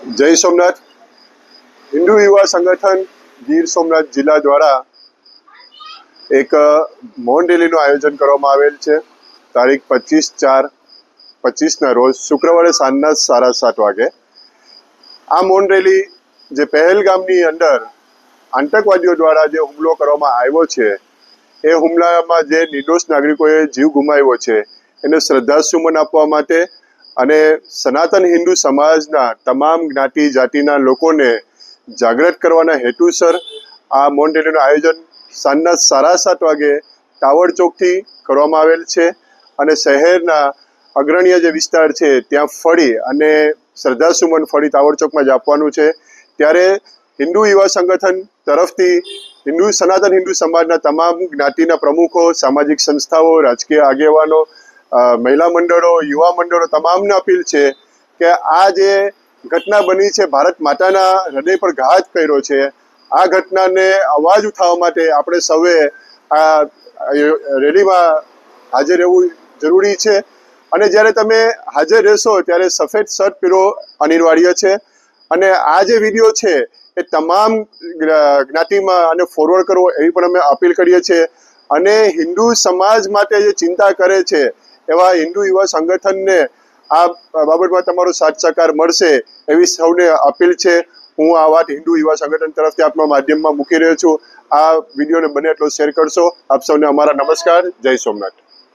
જય સોમનાથ. હિન્દુ યુવા સંગઠન ગીર સોમનાથ જિલ્લા દ્વારા એક મૌન રેલીનું આયોજન કરવામાં આવેલ છે. તારીખ પચીસ ચાર, પચીસના રોજ શુક્રવારે સાંજના સાડા સાત વાગે. આ મૌન રેલી જે પહેલગામની અંદર આતંકવાદીઓ દ્વારા જે હુમલો કરવામાં આવ્યો છે, એ હુમલામાં જે નિર્દોષ નાગરિકોએ જીવ ગુમાવ્યો છે, એને શ્રદ્ધાસુમન આપવા માટે અને સનાતન હિન્દુ સમાજના તમામ જ્ઞાતિ જાતિના લોકોને જાગૃત કરવાના હેતુસર આ મૌન આયોજન સાંજના સાડા સાત વાગે ટાવર ચોકથી કરવામાં આવેલ છે અને શહેરના અગ્રણીય જે વિસ્તાર છે ત્યાં ફળી અને શ્રદ્ધાસુમન ફળી ટાવર ચોકમાં જ આપવાનું છે. ત્યારે હિન્દુ યુવા સંગઠન તરફથી હિન્દુ સનાતન હિન્દુ સમાજના તમામ જ્ઞાતિના પ્રમુખો, સામાજિક સંસ્થાઓ, રાજકીય આગેવાનો મહિલા મંડળો, યુવા મંડળો તમામને અપીલ છે કે આ જે ઘટના બની છે, ભારત માતાના હૃદય પર ઘાત કર્યો છે, આ ઘટનાને અવાજ ઉઠાવવા માટે આપણે સૌએ આ રેલીમાં હાજર રહેવું જરૂરી છે. અને જ્યારે તમે હાજર રહેશો, ત્યારે સફેદ શર્ટ પહેરવો અનિવાર્ય છે. અને આ જે વીડિયો છે, એ તમામ જ્ઞાતિમાં અને ફોરવર્ડ કરવો એવી પણ અમે અપીલ કરીએ છીએ. અને હિન્દુ સમાજ માટે જે ચિંતા કરે છે એવા હિન્દુ યુવા સંગઠનને આ બાબતમાં તમારો સાથ સહકાર મળશે એવી સૌને અપીલ છે. હું આ વાત હિન્દુ યુવા સંગઠન તરફથી આપના માધ્યમમાં મૂકી રહ્યો છું. આ વિડીયોને બને એટલો શેર કરશો. આપ સૌને અમારા નમસ્કાર. જય સોમનાથ.